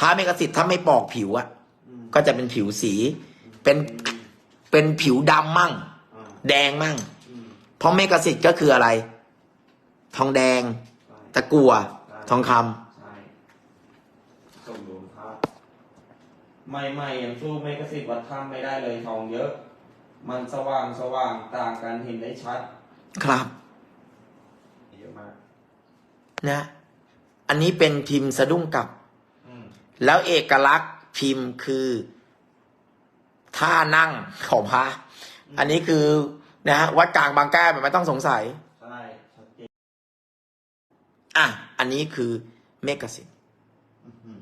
พระเมกสิทธิ์ถ้าไม่ปอกผิวอะอืมก็จะเป็นผิวสี เป็นเป็นผิวดำมั่งอ่าแดงมั่งอืมเพราะเมกสิทธิ์ก็คืออะไร ทองแดงใช่ตะกัว ทองคำใช่สมดุลภาพใหม่ๆยังสู้เมกสิทธิ์วัดถ้ำไม่ได้เลยทองเยอะ มันสว่างสว่างต่างกันเห็นได้ชัด ครับ เยอะมาก นะ อันนี้เป็นพิมพ์สะดุ้งกลับอืม แล้วเอกลักษณ์พิมพ์คือท่านั่งของพระอันนี้คือนะฮะวัดกลางบางแก้วแบบไม่ต้องสงสัยใช่ชัดเจนอะอันนี้คือเมกสิทธิ์อื้อหือ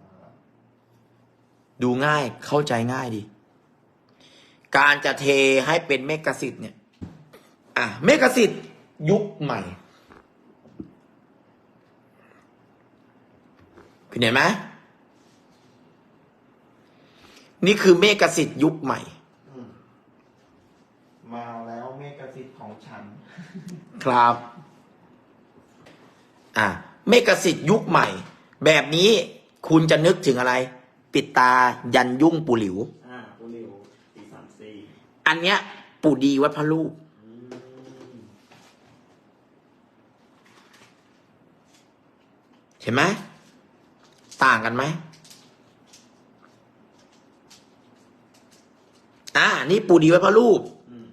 มาแล้วดูง่ายเข้าใจง่ายดี การจะเทให้เป็นเมกสิทธิ์เนี่ย อะ เมกสิทธิ์ยุคใหม่คุณเห็นไหม นี่คือเมกสิทธิ์ยุคใหม่อืมมาแล้วเมกสิทธิ์ของฉัน ครับ อะเมกสิทธิ์ยุคใหม่ แบบนี้คุณจะนึกถึงอะไร ปิดตายันยุ่งปูหลิว อ่าปูริวปีสามสี่อันเนี้ย ปู่ดีวัดพระลูกอืมเห็นไหมต่างกันไหม อ่า นี่ปู่ดีวัดพระลูกอืม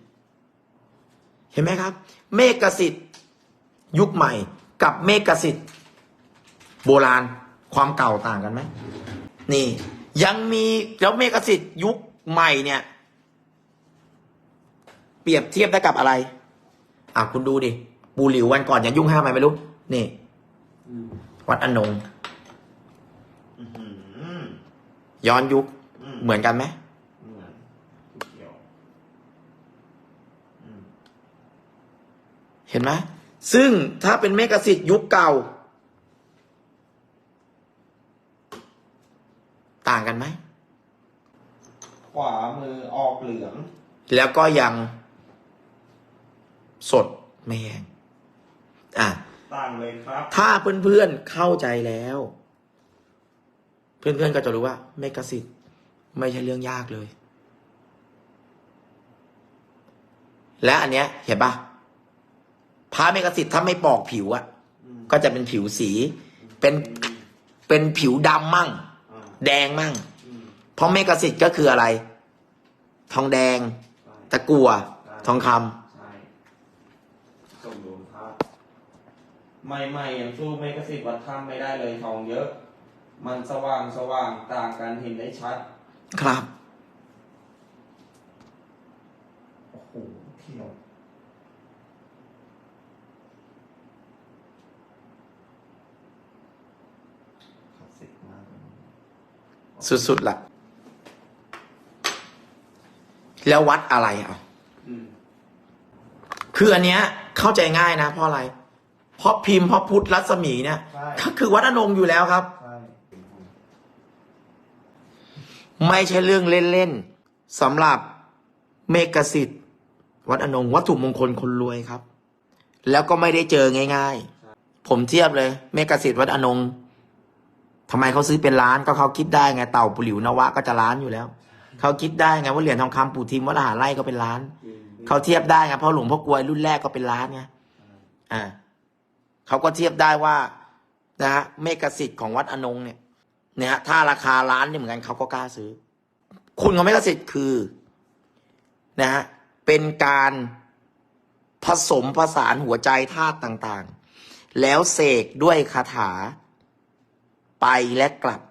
เห็นไหมครับ เมกสิทธิ์ยุคใหม่ กับเมกสิทธิ์โบราณความเก่าต่างกันไหมนี่ ยังมีแล้วเมกสิทธิ์ยุคใหม่เนี่ย เปรียบเทียบได้กับอะไรอะคุณดูดิปูหลิววันก่อนยังยุ่งห้ามไหมไม่รู้นี่อืมวัดอนงอื้อหือย้อนยุคอืมเหมือนกันไหม เหมือนเกี่ยวอืม เห็นไหมซึ่งถ้าเป็นเมกสิทธิ์ยุคเก่า ต่างกันไหม ขวามือออกเหลือง แล้วก็ยัง สดไม่แห้งอะ ต่างเลยครับ ถ้าเพื่อนๆเข้าใจแล้ว เพื่อนๆก็จะรู้ว่า เมกสิทธิ์ไม่ใช่เรื่องยากเลย และอันเนี้ยเห็นปะ พระเมกสิทธิ์ถ้าไม่ปอกผิวอะอืมก็จะเป็นผิวสี เป็นเป็นผิวดำมั่งอ่าแดงมั่งอืมเพราะเมกสิทธิ์ก็คืออะไร ทองแดงใช่ตะกัว ทองคำใช่สมดุลภาพใหม่ๆยังสู้เมกสิทธิ์วัดถ้ำไม่ได้เลยทองเยอะ มันสว่างสว่างต่างกันเห็นได้ชัด ครับโอ้โหเที่ยวคลาสสิกมากเลย สุดๆละแล้ววัดอะไรอะอืมคืออันเนี้ย เข้าใจง่ายนะเพราะอะไร เพราะพิมพ์เพราะพุทธรัศมีเนี่ยใช่ก็คือวัดอนงอยู่แล้วครับใช่ไม่ใช่เรื่องเล่นๆสำหรับเมกสิทธิ์วัดอนงวัตถุมงคลคนรวยครับ แล้วก็ไม่ได้เจอง่าย ๆ ผมเทียบเลย เมกสิทธิ์วัดอนง ทำไมเขาซื้อเป็นล้านก็เขาคิดได้ไงเต่าปุหลิวนวะก็จะล้านอยู่แล้ว เขาคิดได้ไงว่าเหรียญทองคำปู่ทิมวัดอาหารไร่ก็เป็นล้านจริงเขาเทียบได้ไงเพราะหลวงพ่อกลวยรุ่นแรกก็เป็นล้านไงอ่าเขาก็เทียบได้ว่านะฮะเมกสิทธิ์ของวัดอนงเนี่ยเนี่ยฮะถ้าราคาล้านเนี่ยเหมือนกันเขาก็กล้าซื้อ คุณของเมกสิทธิ์คือนะฮะเป็นการผสมผสานหัวใจธาตุต่างๆ แล้วเสกด้วยคาถา ไปและกลับ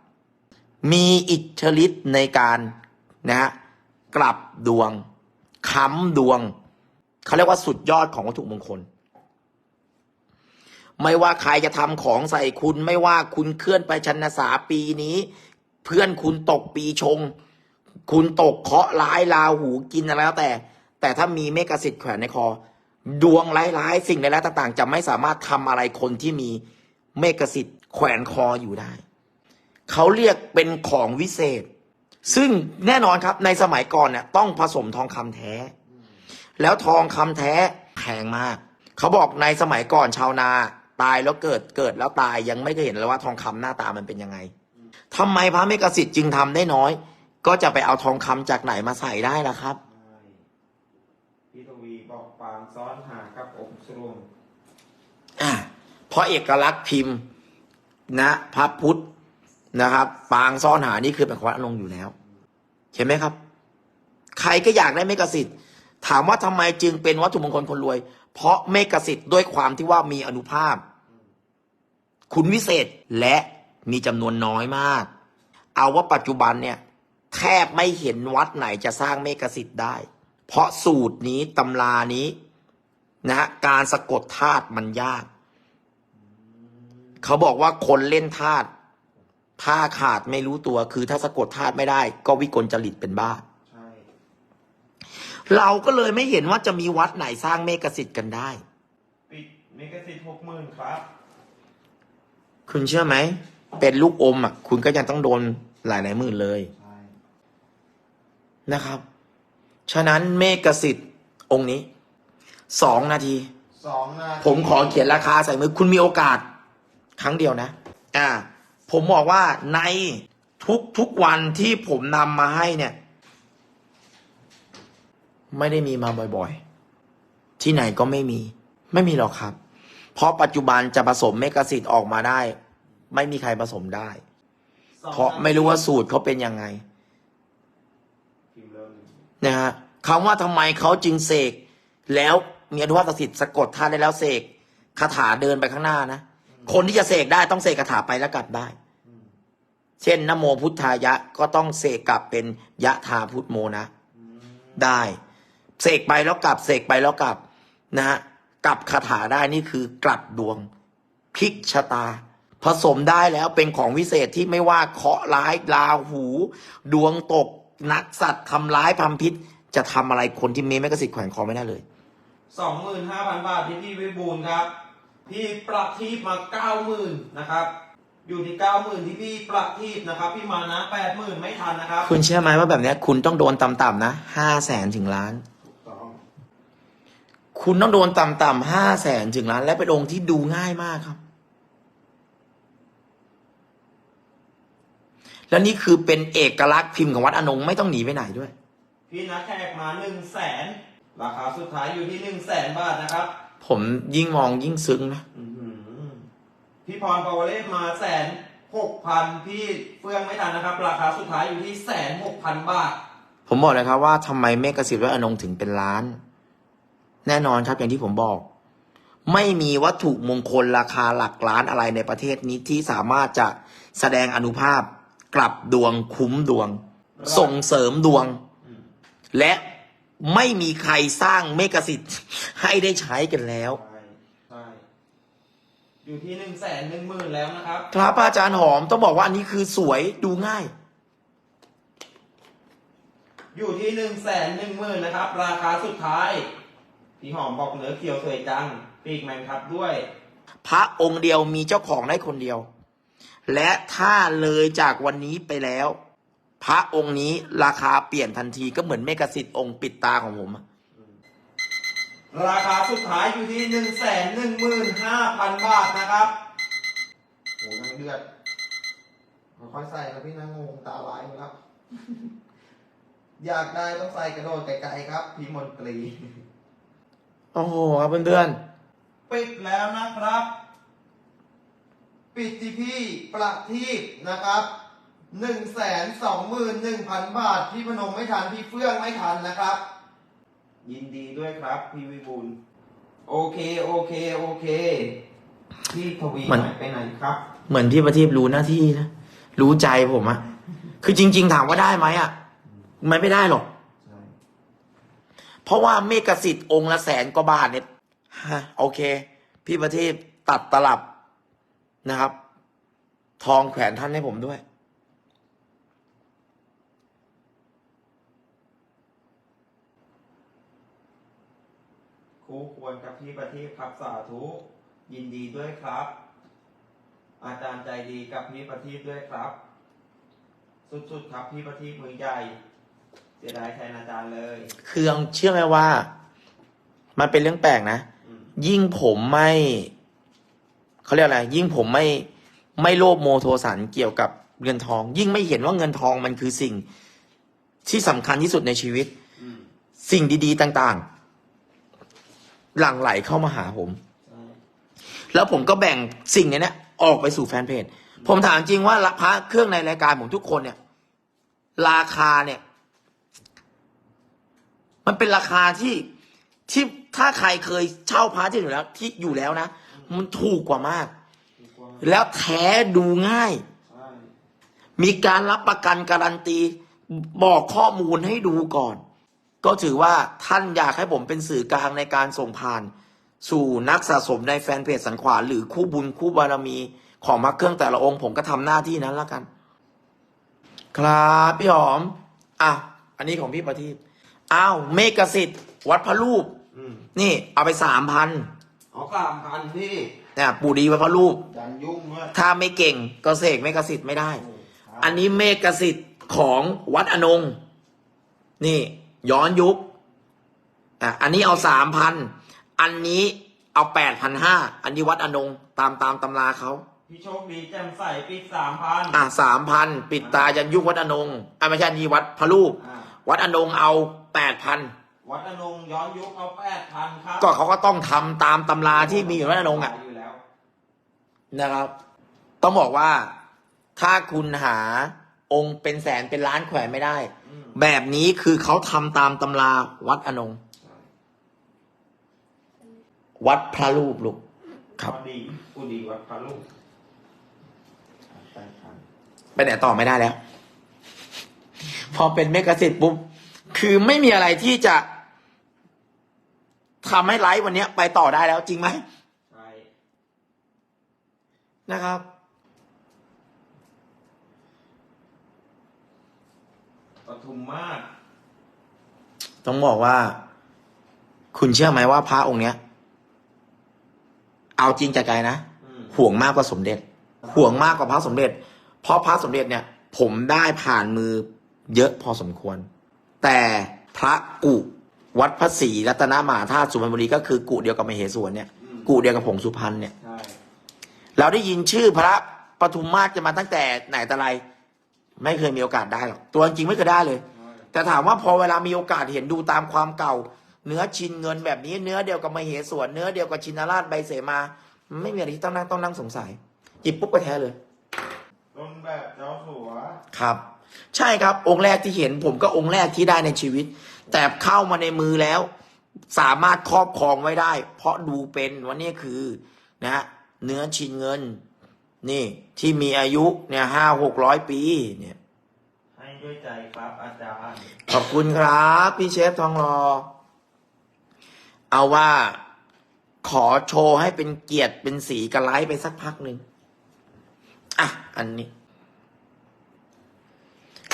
มีอิทธิฤทธิ์ในการนะฮะกลับดวงค้ำดวงเขาเรียกว่าสุดยอดของวัตถุมงคล ไม่ว่าใครจะทำของใส่คุณ ไม่ว่าคุณเคลื่อนไปชันสาปีนี้ เพื่อนคุณตกปีชง คุณตกเคาะร้ายลาหูกินอะไรแล้วแต่ แต่ถ้ามีเมกสิทธิ์แขวนในคอ ดวงร้ายๆ สิ่งร้ายๆต่าง ๆ จะไม่สามารถทำอะไรคนที่มีเมกสิทธิ์ แขวนคออยู่ได้ เขาเรียกเป็นของวิเศษ ซึ่งแน่นอนครับในสมัยก่อนเนี่ยต้องผสมทองคำแท้ แล้วทองคำแท้แพงมาก เขาบอกในสมัยก่อนชาวนาตายแล้วเกิดเกิดแล้วตายยังไม่เคยเห็นเลยว่าทองคำหน้าตามันเป็นยังไงอืมทำไมพระเมกสิทธิ์จึงทำได้น้อย ก็จะไปเอาทองคำจากไหนมาใส่ได้ล่ะครับใช่พี่ทวีบอกปางซ้อนหากับองค์สรวงอ่าเพราะเอกลักษณ์พิมพ์ นะพระพุทธนะครับ ปางซ่อนหานี่คือเป็นของวัดอนงอยู่แล้วเห็นไหมครับ ใครก็อยากได้เมกสิทธิ์ถามว่าทำไมจึงเป็นวัตถุมงคลคนรวย เพราะเมกสิทธิ์ด้วยความที่ว่ามีอนุภาพ คุณวิเศษและมีจำนวนน้อยมาก เอาว่าปัจจุบันเนี่ย แทบไม่เห็นวัดไหนจะสร้างเมกสิทธิ์ได้ เพราะสูตรนี้ตำรานี้นะฮะการสะกดธาตุมันยาก เขาบอกว่าคนเล่นธาตุผ้าขาดไม่รู้ตัว คือถ้าสะกดธาตุไม่ได้ ก็วิกลจริตเป็นบ้าใช่เราก็เลยไม่เห็นว่าจะมีวัดไหนสร้างเมกสิทธิ์กันได้ปิดเมกะสิทธิ์หกหมื่นครับ คุณเชื่อไหม เป็นลูกอมอะ คุณก็ยังต้องโดนหลายหลายๆหมื่นเลยใช่นะครับ ฉะนั้นเมกสิทธิ์องค์นี้ สองนาที สองนาที ผมขอเขียนราคาใส่มือ คุณมีโอกาส ครั้งเดียวนะอ่าผมบอกว่าในทุกทุกวันที่ผมนำมาให้เนี่ย ไม่ได้มีมาบ่อยๆ ที่ไหนก็ไม่มี ไม่มีหรอกครับ เพราะปัจจุบันจะผสมเมกะสิทธิ์ออกมาได้ ไม่มีใครผสมได้ เพราะไม่รู้ว่าสูตรเขาเป็นยังไงนะฮะคำว่าทำไมเขาจึงเสก แล้วมีอนุภาพศักดิ์สิทธิ์สะกดท่านได้แล้วเสกคาถาเดินไปข้างหน้านะ คนที่จะเสกได้ต้องเสกคาถาไปแล้วกลับได้ เช่นนโมพุทธายะก็ต้องเสกกลับเป็นยะธาพุทโมนะมได้ เสกไปแล้วกลับ เสกไปแล้วกลับ นะฮะกลับคาถาได้นี่คือกลับดวงพลิกชะตา ผสมได้แล้วเป็นของวิเศษที่ไม่ว่าเคาะร้ายลาหู ดวงตกนักสัตว์ทำร้ายพัมพิษ จะทำอะไรคนที่มีแมกสิทธิ์แขวนคอไม่ได้เลยสองหมื่นห้าพันบาทที่พี่วิบูลครับ พี่ประทีปมาเก้าหมื่นนะครับ อยู่ที่เก้าหมื่นที่พี่ประทีปนะครับ พี่มานะแปดหมื่นไม่ทันนะครับ คุณเชื่อไหมว่าแบบเนี้ยคุณต้องโดนต่ำๆนะห้าแสนถึงล้านต้องคุณต้องโดนต่ำๆห้าแสนถึงล้าน และเป็นองค์ที่ดูง่ายมากครับ และนี่คือเป็นเอกลักษณ์พิมพ์ของวัดอนงไม่ต้องหนีไปไหนด้วย พี่นักแขกมาหนึ่งแสนราคาสุดท้ายอยู่ที่หนึ่งแสนบาทนะครับ ผมยิ่งมองยิ่งซึ้งนะ อื้อหือพี่พรปาวเลศมาแสนหกพันพี่เฟื่องไม่ทันนะครับ ราคาสุดท้ายอยู่ที่แสนหกพันบาท ผมบอกเลยครับว่าทำไมเมฆกสิทธิ์วัดอนงถึงเป็นล้าน แน่นอนครับอย่างที่ผมบอก ไม่มีวัตถุมงคลราคาหลักล้านอะไรในประเทศนี้ที่สามารถจะแสดงอนุภาพ กลับดวงคุ้มดวง ส่งเสริมดวงอืมและ ไม่มีใครสร้างเมกสิทธิ์ให้ได้ใช้กันแล้วใช่ใช่ อยู่ที่หนึ่งแสนหนึ่งหมื่นแล้วนะครับ ครับอาจารย์หอมต้องบอกว่าอันนี้คือสวยดูง่าย อยู่ที่หนึ่งแสนหนึ่งหมื่นนะครับ ราคาสุดท้ายพี่หอมบอกเนื้อเขียวสวยจังปีกแมงครับด้วย พระองค์เดียวมีเจ้าของได้คนเดียว และถ้าเลยจากวันนี้ไปแล้ว พระองค์นี้ราคาเปลี่ยนทันทีก็เหมือนเมกสิทธิ์องค์ปิดตาของผมอะราคาสุดท้ายอยู่ที่หนึ่งแสนหนึ่งหมื่นห้าพันบาทนะครับโหยังเดือดค่อยๆใส่ครับพี่นางงงตาลายหมดแล้ว อยากได้ต้องใส่กระโดดไกลๆครับพี่มนตรี โอ้โหครับเพื่อนปิดแล้วนะครับ ปิดที่พี่ประทีปนะครับ หนึ่งแสนสองหมื่นหนึ่งพันบาท พี่พนมไม่ทัน พี่เฟื่องไม่ทันนะครับ ยินดีด้วยครับ พี่วิบูลย์โอเค โอเค โอเค พี่ทวีหายไปไหนครับๆเหมือนพี่ประทีปรู้หน้าที่นะ รู้ใจผมอะคือจริง ๆ ถามว่าได้ไหมอะมันไม่ได้หรอก ใช่เพราะว่าเมกสิทธิ์องค์ละแสนกว่าบาทเนี่ยฮะโอเค พี่ประทีปตัดตลับนะครับ ทองแขวนท่านให้ผมด้วย คู่ควรกับพี่ประทีปครับสาธุ ยินดีด้วยครับ อาจารย์ใจดีกับพี่ประทีปด้วยครับ สุดๆครับพี่ประทีปมือใหญ่เสียดายแทนอาจารย์เลยคือเชื่อไหมว่า มันเป็นเรื่องแปลกนะอืมยิ่งผมไม่เขาเรียกอะไร ยิ่งผมไม่ไม่โลภโมโทสันเกี่ยวกับเงินทอง ยิ่งไม่เห็นว่าเงินทองมันคือสิ่งที่สำคัญที่สุดในชีวิตอืมสิ่งดี ๆ ต่าง ๆ หลั่งไหลเข้ามาหาผม แล้วผมก็แบ่งสิ่งเนี้ยเนี่ยออกไปสู่แฟนเพจ ผมถามจริงว่าพระเครื่องในรายการผมทุกคนเนี่ย ราคาเนี่ย มันเป็นราคาที่ที่ถ้าใครเคยเช่าพระที่อยู่แล้ว ที่อยู่แล้วนะมันถูกกว่ามาก แล้วแท้ดูง่าย มีการรับประกันการันตี บอกข้อมูลให้ดูก่อน ก็ถือว่าท่านอยากให้ผมเป็นสื่อกลางในการส่งผ่าน สู่นักสะสมในแฟนเพจสันขวาหรือคู่บุญคู่บารมีของพระเครื่องแต่ละองค์ ผมก็ทำหน้าที่นั้นแล้วกัน ครับพี่หอมอะอันนี้ของพี่ประทีปอ้าวเมกสิทธิ์วัดพระรูปอืมนี่เอาไปสามพันเอาสามพันพี่เนี่ยปู่ดีวัดพระรูปดันยุ่งด้วยถ้าไม่เก่งก็เสกเมกสิทธิ์ไม่ได้โอ้อันนี้เมกสิทธิ์ของวัดอนงนี่ ย้อนยุคอะอันนี้เอาสามพันอันนี้เอาแปดพันห้าอันนี้วัดอนงตามตามตำราเขาพี่โชคดีแจ่มใสปิดสามพันอะสามพันปิดตายันยุควัดอนงอะไม่ใช่อันนี้วัดพระรูปอ่าวัดอนงเอาแปดพันวัดอนงย้อนยุคเอาแปดพันครับก็เขาก็ต้องทำตามตำราที่มีอยู่วัดอนงอะ อยู่แล้ว นะครับ ต้องบอกว่าถ้าคุณหาองค์เป็นแสนเป็นล้านแขวนไม่ได้ อืม แบบนี้คือเขาทำตามตำราวัดอนง วัดพระรูปลูกครับพอดีกูดีวัดพระลูกแปดพันไปไหนต่อไม่ได้แล้ว พอเป็นเมกะสิทธิ์ปุ๊บ คือไม่มีอะไรที่จะทำให้ไลฟ์วันเนี้ยไปต่อได้แล้วจริงไหมใช่นะครับ ทุมมาศต้องบอกว่า คุณเชื่อไหมว่าพระองค์เนี้ย เอาจริงจากใจนะอืมห่วงมากกว่าสมเด็จ ห่วงมากกว่าพระสมเด็จ เพราะพระสมเด็จเนี่ย ผมได้ผ่านมือเยอะพอสมควร แต่พระกุวัดพระศรีรัตนมหาธาตุสุพรรณบุรีก็คือกุเดียวกับมเหสวนเนี่ยอืมกุเดียวกับผงสุพรรณเนี่ยใช่เราได้ยินชื่อพระปทุมมาศจะมาตั้งแต่ไหนแต่ไร ไม่เคยมีโอกาสได้หรอกตัวจริงไม่เคยได้เลยใช่แต่ถามว่าพอเวลามีโอกาสเห็นดูตามความเก่า เนื้อชินเงินแบบนี้ เนื้อเดียวกับมเหสวนเนื้อเดียวกับชินราชใบเสมา ไม่มีอะไรที่ต้องนั่งต้องนั่งสงสัยหยิบปุ๊บก็แท้เลยต้นแบบเจ้าสัวครับ ใช่ครับองค์แรกที่เห็นผมก็องค์แรกที่ได้ในชีวิต แต่เข้ามาในมือแล้ว สามารถครอบครองไว้ได้ เพราะดูเป็นว่านี่คือนะฮะเนื้อชินเงิน นี่ที่มีอายุเนี่ยห้าหกร้อยปีเนี่ยให้ด้วยใจครับอาจารย์ขอบคุณครับ พี่เชฟทองรอ เอาว่าขอโชว์ให้เป็นเกียรติเป็นสีกระไลท์ไปสักพักหนึ่งอะ อันนี้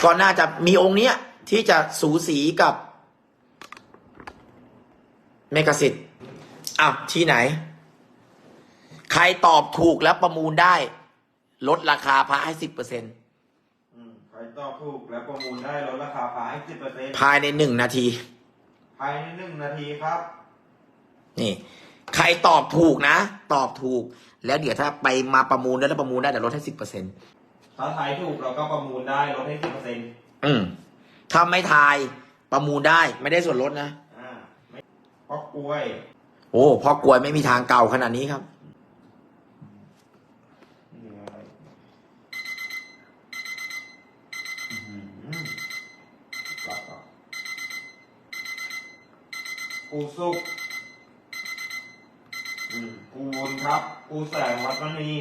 ก็น่าจะมีองค์เนี้ย ที่จะสูสีกับ เมกสิทธิ์อะที่ไหน ใครตอบถูกแล้วประมูลได้ ลดราคาพระให้สิบเปอร์เซ็นอืมใครตอบถูกและประมูลได้ลดราคาพาให้สิบเปอร์เซ็นต์ภายในหนึ่งนาที ภายในหนึ่งนาทีครับ นี่ ใครตอบถูกนะ ตอบถูก แล้วเดี๋ยวถ้าไปมาประมูลแล้วประมูลได้เดี๋ยวลดให้สิบเปอร์เซ็นต์ถ้าทายถูกเราก็ประมูลได้ลดให้สิบเปอร์เซ็นต์อืมถ้าไม่ทายประมูลได้ไม่ได้ส่วนลดนะอ่าไม่เพราะกล้วย โอ้พ่อกลวยไม่มีทางเก่าขนาดนี้ครับ นี่อะไรอื้อหือตัดออก ปูสุกอืมปูบุญครับปูแสงวัดมณี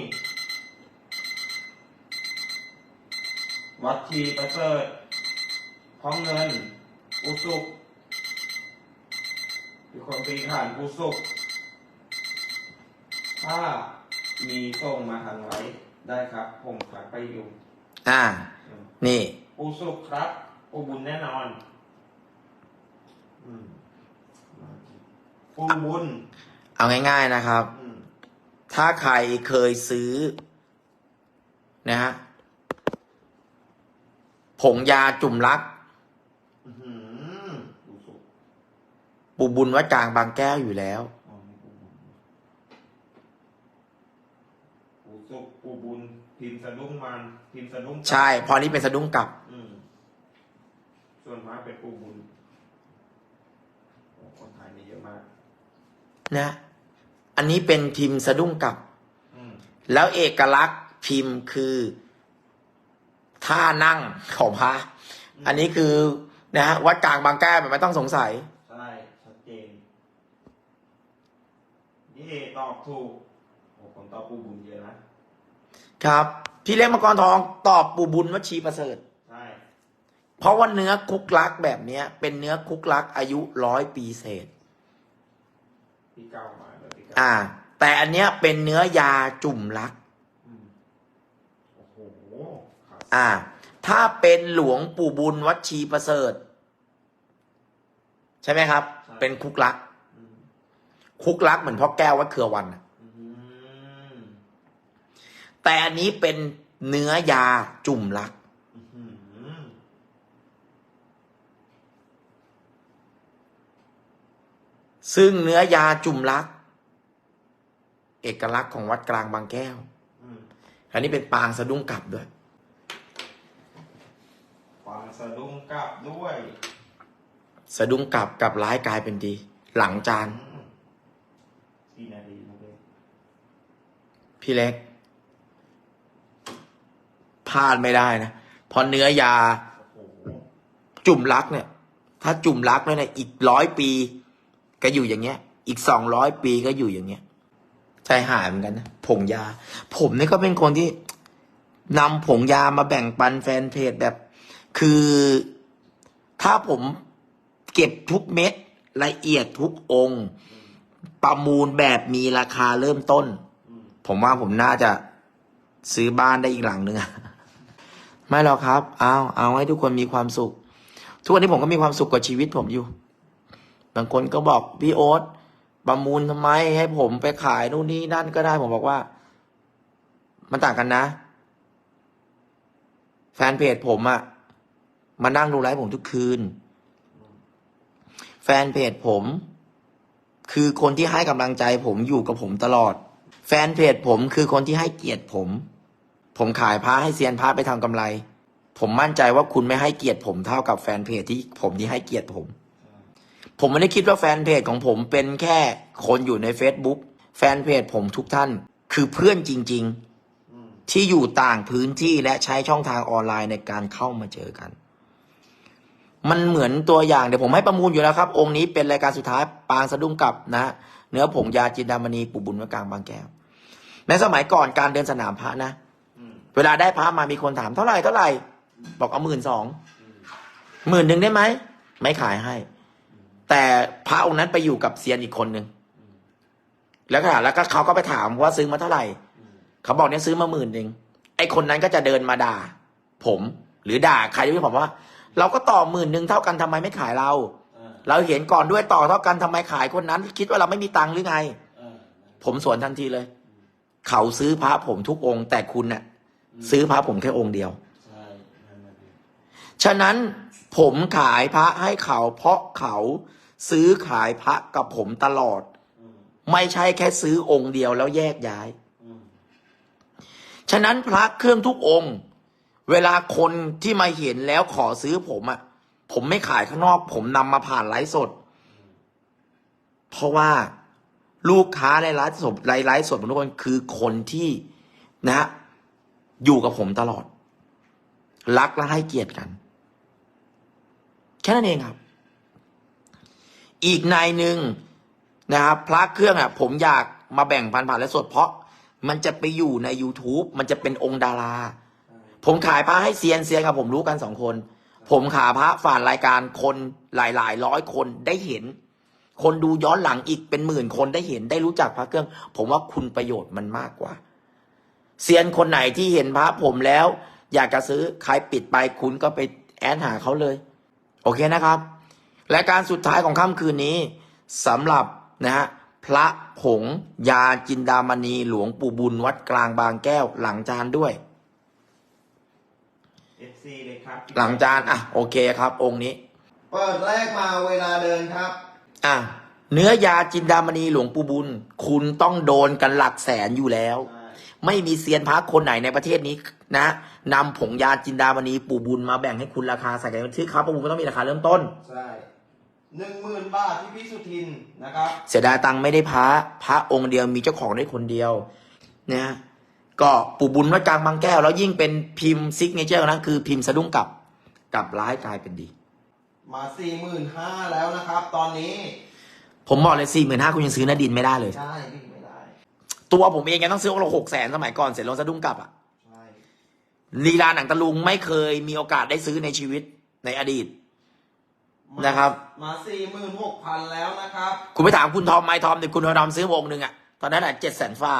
วัดทีประเสริฐห้องเงินปูสุกมีคนตีฐานปูสุก ถ้ามีส่งมาทางไลฟ์ได้ครับ ผมทักไปอยู่ อ่า นี่ปูสุกครับปูบุญแน่นอน อืม ปูบุญเอาง่าย ๆนะครับ อืมถ้าใครเคยซื้อ นะฮะผงยาจุ่มรัก อื้อหือปูสุกปูบุญวัดกลางบางแก้วอยู่แล้ว อ๋อนี่ปูบุญปูสุกปูบุญพิมพ์สะดุ้งมันพิมพ์สะดุ้งใช่ พอนี้เป็นสะดุ้งกลับ อืมส่วนมากเป็นปูบุญโอ้คนไทยมีเยอะมาก นะ อันนี้เป็นพิมพ์สะดุ้งกลับอืมแล้วเอกลักษณ์พิมพ์คือท่านั่งของพระอันนี้คือนะฮะวัดกลางบางแก้วแบบไม่ต้องสงสัย ใช่ชัดเจนนี่ตอบถูกโอ้คนตอบปูบุญเยอะนะ ครับ พี่เล็กมังกรทองตอบปูบุญวัชีประเสริฐใช่เพราะว่าเนื้อคุกลักแบบเนี้ย เป็นเนื้อคุกลักอายุร้อยปีเศษ พี่เก้ามาแล้วพี่เก้าอ่า แต่อันเนี้ยเป็นเนื้อยาจุ่มลัก อืมโอ้โหครับอ่า ถ้าเป็นหลวงปู่บุญวัดชีประเสริฐ ใช่ไหมครับ เป็นคุกลัก อืมคุกลักเหมือนพ่อแก้ววัดเครือวันน่ะอืมแต่อันนี้เป็นเนื้อยาจุ่มลัก อืม ซึ่งเนื้อยาจุ่มลัก เอกลักษณ์ของวัดกลางบางแก้วอืมอันนี้เป็นปางสะดุ้งกลับด้วยฟังสะดุ้งกลับด้วย สะดุ้งกลับกับร้ายกลายเป็นดี หลังจานอืมกี่นาทีนะเว้ยพี่เล็กพลาดไม่ได้นะเพราะเนื้อยาโอ้โหจุ่มรักเนี่ย ถ้าจุ่มรักแล้วเนี่ยอีกร้อยปี ก็อยู่อย่างเงี้ย อีกสองร้อยปีก็อยู่อย่างเงี้ยใจหายเหมือนกันนะผงยา ผมนี่ก็เป็นคนที่นำผงยามาแบ่งปันแฟนเพจแบบ คือถ้าผมเก็บทุกเม็ดละเอียดทุกองค์ ประมูลแบบมีราคาเริ่มต้น ผมว่าผมน่าจะซื้อบ้านได้อีกหลังหนึ่งอะไม่หรอกครับ เอาเอาให้ทุกคนมีความสุข ทุกวันนี้ผมก็มีความสุขกับชีวิตผมอยู่ บางคนก็บอกพี่โอ๊ตประมูลทำไมให้ผมไปขายนู่นนี่นั่นก็ได้ผมบอกว่า มันต่างกันนะ แฟนเพจผมอะมานั่งดูไลฟ์ผมทุกคืน แฟนเพจผม คือคนที่ให้กำลังใจ ผมอยู่กับผมตลอด แฟนเพจผมคือคนที่ให้เกียรติผม ผมขายพระให้เซียนพระไปทำกำไร ผมมั่นใจว่าคุณไม่ให้เกียรติผมเท่ากับแฟนเพจที่ผมที่ให้เกียรติผม ผมไม่ได้คิดว่าแฟนเพจของผมเป็นแค่คนอยู่ใน Facebook แฟนเพจผมทุกท่านคือเพื่อนจริง ๆ ที่อยู่ต่างพื้นที่และใช้ช่องทางออนไลน์ในการเข้ามาเจอกัน มันเหมือนตัวอย่างเดี๋ยวผมให้ประมูลอยู่แล้วครับ องค์นี้เป็นรายการสุดท้ายปางสะดุ้งกลับนะ เนื้อผงยาจินดามณีปู่บุญวกลางบางแก้วในสมัยก่อนการเดินสนามพระนะเวลาได้พระมามีคนถามเท่าไหร่เท่าไหร่ บอกเอาหมื่นสองหมื่นหนึ่งได้ไหมไม่ขายให้ แต่พระองค์นั้นไปอยู่กับเซียนอีกคนหนึ่งแล้วก็แล้วก็เขาก็ไปถามว่าซื้อมาเท่าไหร่อืมเขาบอกเนี่ยซื้อมาหมื่นหนึ่งไอคนนั้นก็จะเดินมาด่า ผม หรือด่าใครที่ผมว่า เราก็ต่อหมื่นหนึ่งเท่ากันทำไมไม่ขายเราอ่าเราเห็นก่อนด้วยต่อเท่ากันทำไมขายคนนั้น คิดว่าเราไม่มีตังค์หรือไงอ่าผมสวนทันทีเลย เขาซื้อพระผมทุกองค์ แต่คุณน่ะ ซื้อพระผมแค่องค์เดียวใช่นั่นน่ะดิฉะนั้นผมขายพระให้เขาเพราะเขา ซื้อขายพระกับผมตลอดอืมไม่ใช่แค่ซื้อองค์เดียวแล้วแยกย้ายอืมฉะนั้นพระเครื่องทุกองค์ เวลาคนที่มาเห็นแล้วขอซื้อผมอะ่ะ ผมไม่ขายข้างนอก ผมนำมาผ่านไลฟ์สด เพราะว่าลูกค้าในไลฟ์สดไลฟ์สดของทุกคนคือคนที่นะฮะอยู่กับผมตลอด รักและให้เกียรติกัน แค่นั้นเองครับ อีกนายหนึ่งนะครับพระเครื่องอะ ผมอยากมาแบ่งปันผ่านไลฟ์สดเพราะมันจะไปอยู่ใน YouTube มันจะเป็นองค์ดารา ผมขายพระให้เซียนเซียนกับผมรู้กันสองคน ผมขายพระฝ่านรายการคนหลายหลายร้อยคนได้เห็น คนดูย้อนหลังอีกเป็นหมื่นคนได้เห็นได้รู้จักพระเครื่อง ผมว่าคุณประโยชน์มันมากกว่า เซียนคนไหนที่เห็นพระผมแล้ว อยากจะซื้อใครปิดไปคุณก็ไปแอดหาเขาเลย โอเคนะครับ และการสุดท้ายของค่ำคืนนี้สำหรับนะฮะพระผงยาจินดามณีหลวงปู่บุญวัดกลางบางแก้วหลังจานด้วยเอฟซีเลยครับหลังจานอะโอเคครับ องค์นี้ เปิดแรกมาเวลาเดินครับ อะเนื้อยาจินดามณีหลวงปู่บุญ คุณต้องโดนกันหลักแสนอยู่แล้วใช่ไม่มีเซียนพระคนไหนในประเทศนี้นะนำผงยาจินดามณีปู่บุญมาแบ่งให้คุณราคาใส่กันชื่อครับปู่บุญก็ต้องมีราคาเริ่มต้น ใช่ หนึ่งหมื่นบาทที่พี่สุทินนะครับ เสียดายตังค์ไม่ได้พระพระองค์เดียวมีเจ้าของได้คนเดียวนะฮะก็ปู่บุญวัดกลางบางแก้ว แล้วยิ่งเป็นพิมพ์ซิกเนเจอร์นั้นคือพิมพ์สะดุ้งกลับกลับร้ายกลายเป็นดี มาสี่หมื่นห้าแล้วนะครับ ตอนนี้ ผมบอกเลยสี่หมื่นห้าคุณยังซื้อหน้าดินไม่ได้เลย ใช่พี่ไม่ได้ ตัวผมเองยังต้องซื้อองค์ละหกแสนสมัยก่อนเสร็จลงสะดุ้งกลับอะใช่ลีลาหนังตะลุงไม่เคยมีโอกาสได้ซื้อในชีวิตในอดีต นะครับ มาสี่หมื่นหกพันแล้วนะครับ คุณไปถามคุณทอมไมค์ทอมเดี๋ยวคุณทอมซื้อวงหนึ่งอะตอนนั้นอะเจ็ดแสนฟ้า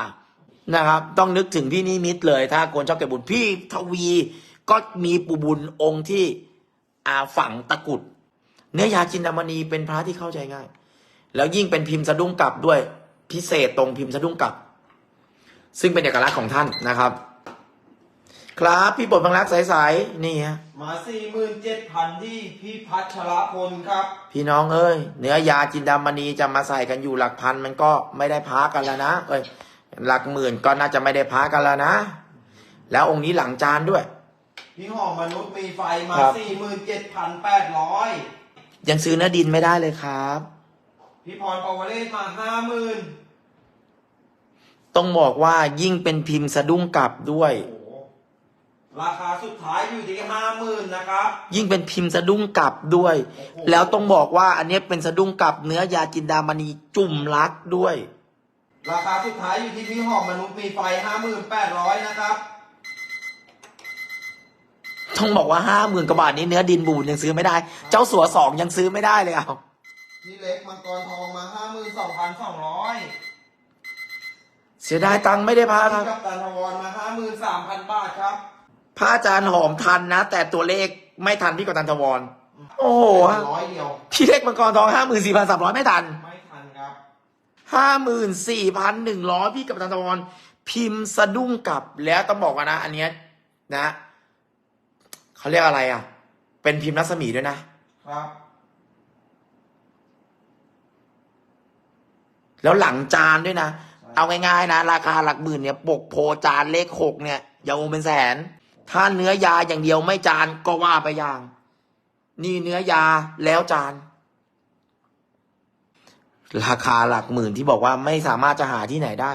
นะครับ ต้องนึกถึงพี่นิมิตเลย ถ้าคนชอบเก็บบุญพี่ทวีก็มีปูบุญองค์ที่อาฝังตะกรุด เนื้อยาจินดามณีเป็นพระที่เข้าใจง่าย แล้วยิ่งเป็นพิมพ์สะดุ้งกลับด้วยพิเศษตรงพิมพ์สะดุ้งกลับ ซึ่งเป็นเอกลักษณ์ของท่านนะครับ ครับ พี่บทบังรักใสๆนี่ฮะมาสี่หมื่นเจ็ดพันที่พี่พัชรพลครับ พี่น้องเอ้ยเนื้อยาจินดามณีจะมาใส่กันอยู่หลักพันมันก็ไม่ได้พักกันแล้วนะเอ้ยหลักหมื่นก็น่าจะไม่ได้พักกันแล้วนะ แล้วองค์นี้หลังจานด้วย พี่หอมมนุษย์มีไฟมาครับ สี่หมื่นเจ็ดพันแปดร้อยยังซื้อเนื้อดินไม่ได้เลยครับ พี่พรปวเรศมาห้าหมื่นต้องบอกว่ายิ่งเป็นพิมพ์สะดุ้งกลับด้วย โอ้โห ราคาสุดท้ายอยู่ที่ห้าหมื่นนะครับ ยิ่งเป็นพิมพ์สะดุ้งกลับด้วยโอ้โหแล้วต้องบอกว่าอันนี้เป็นสะดุ้งกลับเนื้อยาจินดามณีจุ่มรักด้วย ราคาสุดท้ายอยู่ที่พี่หอมมนุษย์มีไฟห้าหมื่นแปดร้อยนะครับ ต้องบอกว่าห้าหมื่นกว่าบาทนี้เนื้อดินบูนยังซื้อไม่ได้ เจ้าสัวสองยังซื้อไม่ได้เลยเอาพี่เล็กมังกรทองมาห้าหมื่นสองพันสองร้อยเสียดายตังค์ไม่ได้พาคพี่รับกัปตันทวรมาห้าหมื่นสามพันบาทครับ พระอาจารย์หอมทันนะ แต่ตัวเลขไม่ทันพี่กตันทวร โอ้โหร้อยเดียว พี่เล็กมังกรทองห้าหมื่นสี่พันสามร้อยไม่ทัน ไม่ทันครับห้าหมื่นสี่พันหนึ่งร้อยพี่กับตันทวร พิมพ์สะดุ้งกลับแล้วต้องบอกว่านะ อันเนี้ยนะเขาเรียกอะไรอะ เป็นพิมพ์รัศมีด้วยนะ ครับ แล้วหลังจานด้วยนะ เอาง่ายๆนะ ราคาหลักหมื่นเนี่ย ปกโพจานเลขหกเนี่ย อยาวเป็นแสน ถ้าเนื้อยาอย่างเดียวไม่จานก็ว่าไปอย่าง นี่เนื้อยาแล้วจาน ราคาหลักหมื่นที่บอกว่าไม่สามารถจะหาที่ไหนได้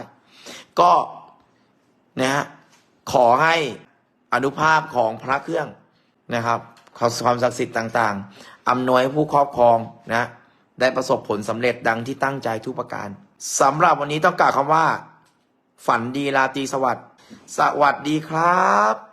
ก็นะฮะขอให้อนุภาพของพระเครื่องนะครับความศักดิ์สิทธิ์ต่างๆอำนวยผู้ครอบครองนะ ได้ประสบผลสำเร็จดังที่ตั้งใจทุกประการสำหรับวันนี้ต้องกล่าวคำว่า ฝันดีราตรีสวัสดิ์สวัสดีครับ